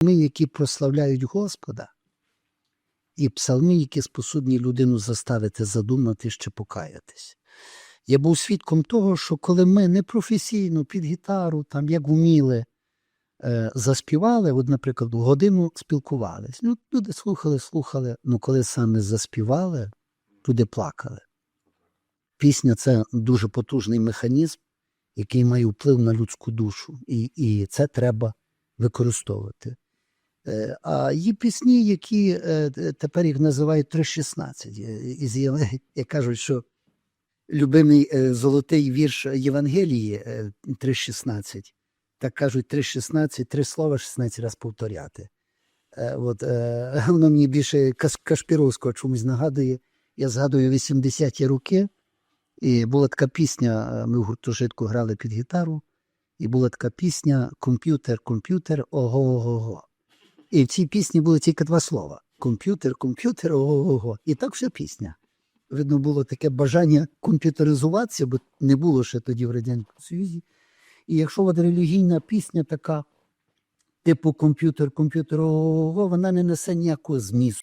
псалми, які прославляють Господа, і псалми, які способні людину заставити задумати чи покаятись. Я був свідком того, що коли ми непрофесійно під гітару, там як вміли, е, заспівали, от, наприклад, годину спілкувались. Ну, люди слухали, слухали, ну коли саме заспівали, люди плакали. Пісня це дуже потужний механізм, який має вплив на людську душу, і, і це треба використовувати. Е, А є пісні, які е, тепер їх називають 316. Е, Із як кажуть, що любимий е, золотий вірш Євангелії е, 3.16. Так кажуть, 3.16, три слова 16 раз повторяти. Е, От, е, воно мені більше Кашпіровського чомусь нагадує. Я згадую 80-ті роки, і була така пісня, е, ми в гуртожитку грали під гітару, і була така пісня Комп'ютер, комп'ютер, ого-го-го. І в цій пісні були тільки два слова: комп'ютер, комп'ютер, ого-го-го. І так вся пісня. Видно, було таке бажання комп'ютеризуватися, бо не було ще тоді в Радянському Союзі. І якщо от релігійна пісня така, типу комп'ютер, комп'ютер, ого-го, вона не несе ніякого змісту.